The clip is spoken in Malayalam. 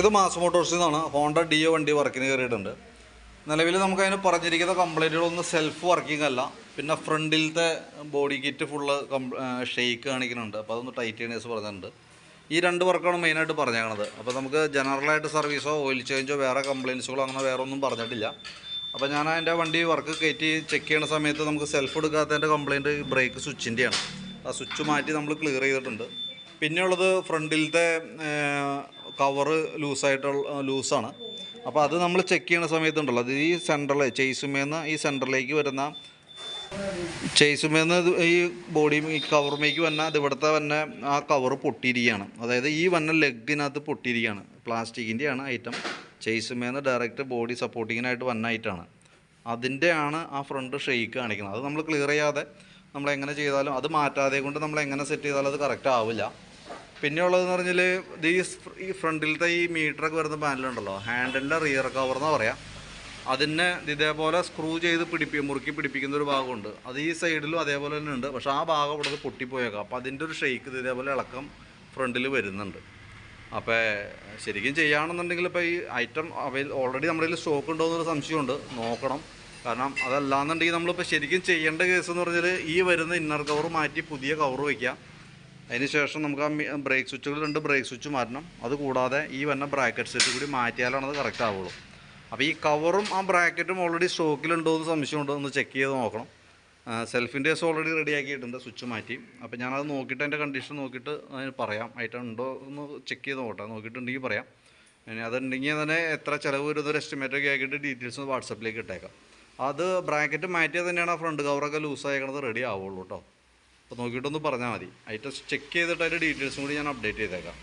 ഇത് മാസ് മോട്ടോഴ്സിൽ നിന്നാണ് ഹോണ്ട ഡിയോ വണ്ടി വർക്കിന് കയറിയിട്ടുണ്ട് നിലവിൽ നമുക്ക് അതിന് പറഞ്ഞിരിക്കുന്ന കംപ്ലൈന്റുകളൊന്നും സെൽഫ് വർക്കിംഗ് അല്ല. പിന്നെ ഫ്രണ്ടിലത്തെ ബോഡി കിറ്റ് ഫുള്ള് ഷെയ്ക്ക് കാണിക്കുന്നുണ്ട്. അപ്പോൾ അതൊന്ന് ടൈറ്റ് പറഞ്ഞിട്ടുണ്ട്. ഈ രണ്ട് വർക്കാണ് മെയിനായിട്ട് പറഞ്ഞേക്കണത്. അപ്പോൾ നമുക്ക് ജനറലായിട്ട് സർവീസോ ഓയിൽ ചേഞ്ചോ വേറെ കംപ്ലയിൻസുകളോ അങ്ങനെ വേറെ ഒന്നും പറഞ്ഞിട്ടില്ല. അപ്പോൾ ഞാൻ അതിന്റെ വണ്ടി വർക്ക് കയറ്റി ചെക്ക് ചെയ്യുന്ന സമയത്ത് നമുക്ക് സെൽഫ് എടുക്കാത്തതിന്റെ കംപ്ലയിന്റ് ബ്രേക്ക് സ്വിച്ചിന്റെയാണ് ആ സ്വിച്ച് മാറ്റി നമ്മൾ ക്ലിയർ ചെയ്തിട്ടുണ്ട്. പിന്നെയുള്ളത് ഫ്രണ്ടിലത്തെ കവറ് ലൂസായിട്ടുള്ള ലൂസാണ് അപ്പോൾ അത് നമ്മൾ ചെക്ക് ചെയ്യുന്ന സമയത്തുണ്ടല്ലോ. അത് ഈ സെന്ററിൽ ചേസുമേന്ന് ഈ സെന്ററിലേക്ക് വരുന്ന ചേസുമേന്ന് ഈ ബോഡി ഈ കവറുമേക്ക് വന്ന അത് ഇവിടുത്തെ തന്നെ ആ കവർ പൊട്ടിയിരിക്കുകയാണ്. അതായത് ഈ വന്ന ലെഗിനകത്ത് പൊട്ടിയിരിക്കുകയാണ്. പ്ലാസ്റ്റിക്കിന്റെയാണ് ഐറ്റം ചേസുമേന്ന് ഡയറക്റ്റ് ബോഡി സപ്പോർട്ടിങ്ങിനായിട്ട് വന്ന ഐറ്റമാണ് അതിന്റെയാണ് ആ ഫ്രണ്ട് ഷെയ്ക്ക് കാണിക്കുന്നത്. അത് നമ്മൾ ക്ലിയർ ചെയ്യാതെ നമ്മൾ എങ്ങനെ ചെയ്താലും അത് മാറ്റാതെ കൊണ്ട് നമ്മൾ എങ്ങനെ സെറ്റ് ചെയ്താലും അത് കറക്റ്റ് ആവില്ല. പിന്നെ ഉള്ളതെന്ന് പറഞ്ഞാൽ ഈ ഈ ഫ്രണ്ടിലത്തെ ഈ മീറ്ററൊക്കെ വരുന്ന പാനലുണ്ടല്ലോ ഹാൻഡിലിന്റെ റിയർ കവർ എന്ന് പറയാം. അതിനെ ഇതേപോലെ സ്ക്രൂ ചെയ്ത് പിടിപ്പി മുറുക്കി പിടിപ്പിക്കുന്ന ഒരു ഭാഗമുണ്ട്. അത് ഈ സൈഡിലും അതേപോലെ തന്നെ ഉണ്ട്. പക്ഷേ ആ ഭാഗം ഇവിടെ പൊട്ടിപ്പോയേക്കാം. അപ്പോൾ അതിന്റെ ഒരു ഷെയ്ക്ക് ഇതേപോലെ ഇളക്കം ഫ്രണ്ടിൽ വരുന്നുണ്ട്. അപ്പോൾ ശരിക്കും ചെയ്യുകയാണെന്നുണ്ടെങ്കിൽ ഇപ്പോൾ ഈ ഐറ്റം അവൈൽ ഓൾറെഡി നമ്മുടെ കയ്യിൽ സ്റ്റോക്ക് ഉണ്ടോ എന്നൊരു സംശയമുണ്ട്. നോക്കണം. കാരണം അതല്ലാന്നുണ്ടെങ്കിൽ നമ്മളിപ്പോൾ ശരിക്കും ചെയ്യേണ്ട കേസ് എന്ന് പറഞ്ഞാൽ ഈ വരുന്ന ഇന്നർ കവർ മാറ്റി പുതിയ കവർ വയ്ക്കുക അതിന് ശേഷം നമുക്ക് ആ ബ്രേക്ക് സ്വിച്ചുകൾ രണ്ട് ബ്രേക്ക് സ്വിച്ച് മാറ്റണം. അതുകൂടാതെ ഈ വന്ന ബ്രാക്കറ്റ് സെറ്റ് കൂടി മാറ്റിയാലാണ് അത് കറക്റ്റ് ആവുള്ളൂ. അപ്പോൾ ഈ കവറും ആ ബ്രാക്കറ്റും ഓൾറെഡി സ്റ്റോക്കിലുണ്ടോ എന്ന് സംശയമുണ്ടോ എന്ന് ചെക്ക് ചെയ്ത് നോക്കണം. സെൽഫിന്റെ കേസ് ഓൾറെഡി റെഡിയാക്കിയിട്ടുണ്ട് സ്വിച്ച് മാറ്റി. അപ്പോൾ ഞാനത് നോക്കിയിട്ട് അതിന്റെ കണ്ടീഷൻ നോക്കിയിട്ട് അതിന് പറയാം. ഐറ്റം ഉണ്ടോ എന്ന് ചെക്ക് ചെയ്ത് നോക്കട്ടെ. നോക്കിയിട്ടുണ്ടെങ്കിൽ പറയാം. ഇനി അതുണ്ടെങ്കിൽ തന്നെ എത്ര ചിലവ് വരുന്ന ഒരു എസ്റ്റിമേറ്റ് ഒക്കെ ആക്കിയിട്ട് ഡീറ്റെയിൽസ് വാട്സപ്പിലേക്ക് ഇട്ടേക്കാം. അത് ബ്രാക്കറ്റ് മാറ്റിയത് തന്നെയാണ് ആ ഫ്രണ്ട് കവറൊക്കെ ലൂസ് ആയിക്കണത് റെഡി ആവുള്ളൂ കേട്ടോ അപ്പോൾ നോക്കിയിട്ടൊന്ന് പറഞ്ഞാൽ മതി. ഐറ്റം ചെക്ക് ചെയ്തിട്ട് അതിന്റെ ഡീറ്റെയിൽസും കൂടി ഞാൻ അപ്ഡേറ്റ് ചെയ്തേക്കാം.